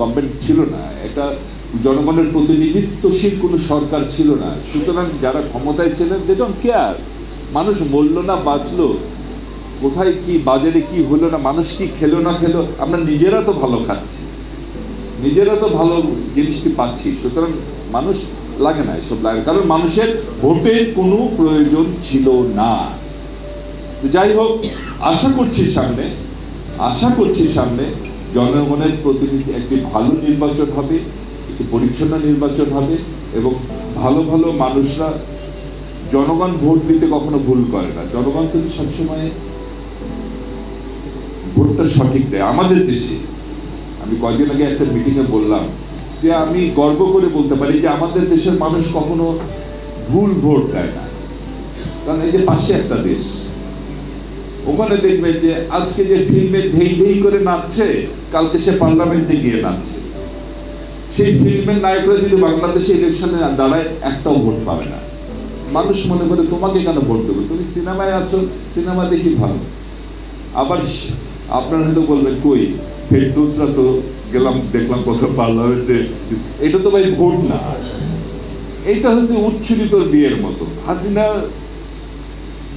Government ছিল না, একটা জনগণের প্রতিনিধিত্বশীল কোনো সরকার ছিল না। সুতরাং যারা ক্ষমতায় ছিলেন দে ডোন্ট কেয়ার মানুষ মরলো না, বাঁচলো। কোথায় কি, বাজারে কি হলো না, মানুষ কি খেলো না খেলো, আমরা নিজেরা তো ভালো খাচ্ছি। নিজেরা তো ভালো জিনিসটি পাচ্ছি, সুতরাং মানুষ লাগে না এসব লাগে। কারণ মানুষের ভোটের কোনো প্রয়োজন ছিল না। যাই হোক, আশা করছি সামনে, আশা করছি সামনে জনগণের প্রতিনিধি একটি ভালো নির্বাচন হবে, একটি পরিচ্ছন্ন নির্বাচন হবে এবং ভালো ভালো মানুষরা জনগণ ভোট দিতে কখনো ভুল করে না। জনগণ কিন্তু সবসময় ভোটটা সঠিক দেয় আমাদের দেশে। আমি কয়দিন আগে একটা মিটিংয়ে বললাম যে আমি গর্ব করে বলতে পারি যে আমাদের দেশের মানুষ কখনো ভুল ভোট দেয় না। কারণ এই যে পাশে একটা দেশ ওখানে দেখবেন যে আজকে যে ফিল্মে ধেই ধেই করে নাচছে, কালকে সে পার্লামেন্টে গিয়ে নাচছে। সেই ফিল্মের নায়করা যদি বাংলাদেশে ইলেকশনে দাঁড়ায়, একটাও ভোট পাবে না। মানুষ মনে করে, তোমাকে কেন ভোট দেবো? তুমি সিনেমায় আছো, সিনেমা দেখি ভালো। আবার আপনারা হয়তো বলবেন, কই, ফেরদৌসরা তো গেলাম, দেখলাম কত পার্লামেন্টে। এটা তো ভাই ভোট না। এটা হচ্ছে উচ্ছলিত বিয়ের মতো। হাসিনা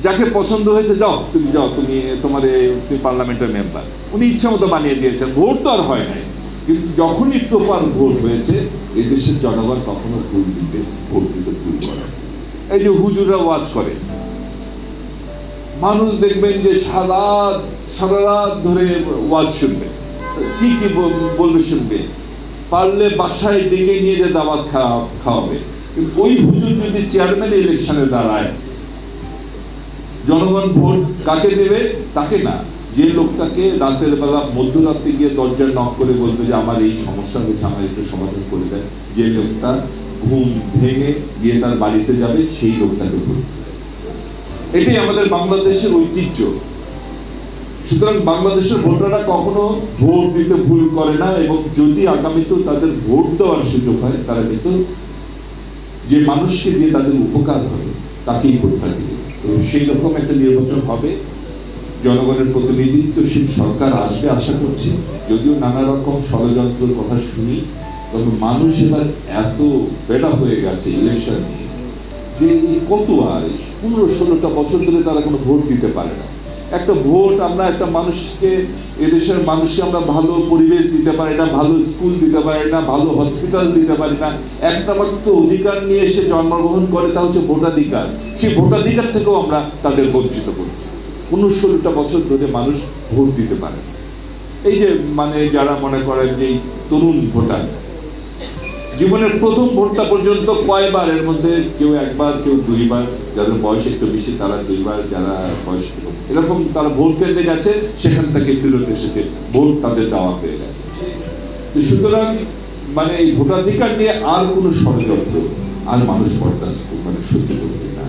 যাকে পছন্দ হয়েছে, যাও, তুমি যাও, তুমি তোমার এ- তুমি পার্লামেন্টের মেম্বার উনি ইচ্ছা মতো বানিয়ে দিয়েছেন, ভোট তো আর হয় নাই। কিন্তু যখনই প্রপার ভোট হয়েছে এই দেশের জনগণ কখনো ভুল দিতে, ভোট দিতে ভুল করে এই যে হুজুররা ওয়াজ করে, মানুষ দেখবেন যে সারা সারা রাত ধরে ওয়াজ শুনবে। কি কি বলবে শুনবে। পারলে বাসায় ডেকে নিয়ে যে খাওয়া, খাওয়াবে। ওই হুজুর যদি চেয়ারম্যান ইলেকশনে দাঁড়ায় জনগণ ভোট কাকে দেবে? তাকে না। যে লোকটাকে রাতের বেলা মধ্যরাত্রে গিয়ে দরজার নক করে বলবে যে, আমার এই সমস্যা হয়েছে, আমার একটু সমাধান করে দেয় যে লোকটা ঘুম ভেঙে গিয়ে তার বাড়িতে যাবে, সেই লোকটাকে ভোট এটাই আমাদের বাংলাদেশের ঐতিহ্য। সুতরাং বাংলাদেশের ভোটাররা কখনো ভোট দিতে ভুল করে না এবং যদি আগামীতেও তাদের ভোট দেওয়ার সুযোগ হয়, তারা কিন্তু যে মানুষকে দিয়ে তাদের উপকার হবে, তাকেই ভোটটা দিবে। তো সেই রকম একটা নির্বাচন হবে। জনগণের প্রতিনিধিত্বশীল সরকার আসবে আশা করছি। যদিও নানা রকম ষড়যন্ত্রের কথা শুনি, তবে মানুষ এবার এত বেটা হয়ে গেছে ইলেকশন নিয়ে যে কত আর পনেরো ষোলোটা বছর ধরে তারা কোনো ভোট দিতে পারে না। একটা ভোট আমরা, একটা মানুষকে, এদেশের মানুষকে আমরা ভালো পরিবেশ দিতে পারি না, ভালো স্কুল দিতে পারি না, ভালো হসপিটাল দিতে পারি না। একটা মাত্র অধিকার নিয়ে এসে জন্মগ্রহণ করে, তা হচ্ছে ভোটাধিকার। সেই ভোটাধিকার থেকেও আমরা তাদের বঞ্চিত করছি। পনেরো ষোলোটা বছর ধরে মানুষ ভোট দিতে পারে এই যে মানে যারা মনে করেন যে তরুণ ভোটার জীবনের প্রথম ভোটটা পর্যন্ত কয়বার এর মধ্যে কেউ একবার, কেউ দুইবার, যাদের বয়স একটু বেশি তারা দুইবার, যারা বয়স এরকম তারা ভোট কেন্দ্রে গেছে, সেখান থেকে ফেরত এসেছে, ভোট তাদের দেওয়া হয়ে গেছে। সুতরাং মানে এই ভোটাধিকার নিয়ে আর কোনো ষড়যন্ত্র আর মানুষ বরদাস্ত মানে সহ্য করবে না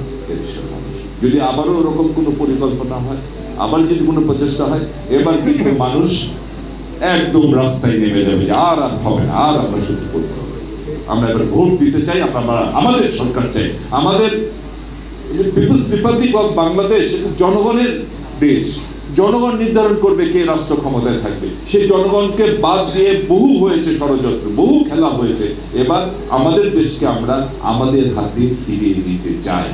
মানুষ। যদি আবারও ওরকম কোনো পরিকল্পনা হয়, আবার যদি কোনো প্রচেষ্টা হয়, এবার কিন্তু মানুষ একদম রাস্তায় নেমে যাবে আর আর হবে না, আর আমরা সহ্য করতে হবে আমরা এবার ভোট দিতে চাই, আমরা আমাদের সরকার চাই। আমাদের পিপলস রিপাবলিক অফ বাংলাদেশ জনগণের দেশ। জনগণ নির্ধারণ করবে কে রাষ্ট্র ক্ষমতায় থাকবে। সেই জনগণকে বাদ দিয়ে বহু হয়েছে ষড়যন্ত্র, বহু খেলা হয়েছে। এবার আমাদের দেশকে আমরা আমাদের হাতে ফিরিয়ে নিতে চাই।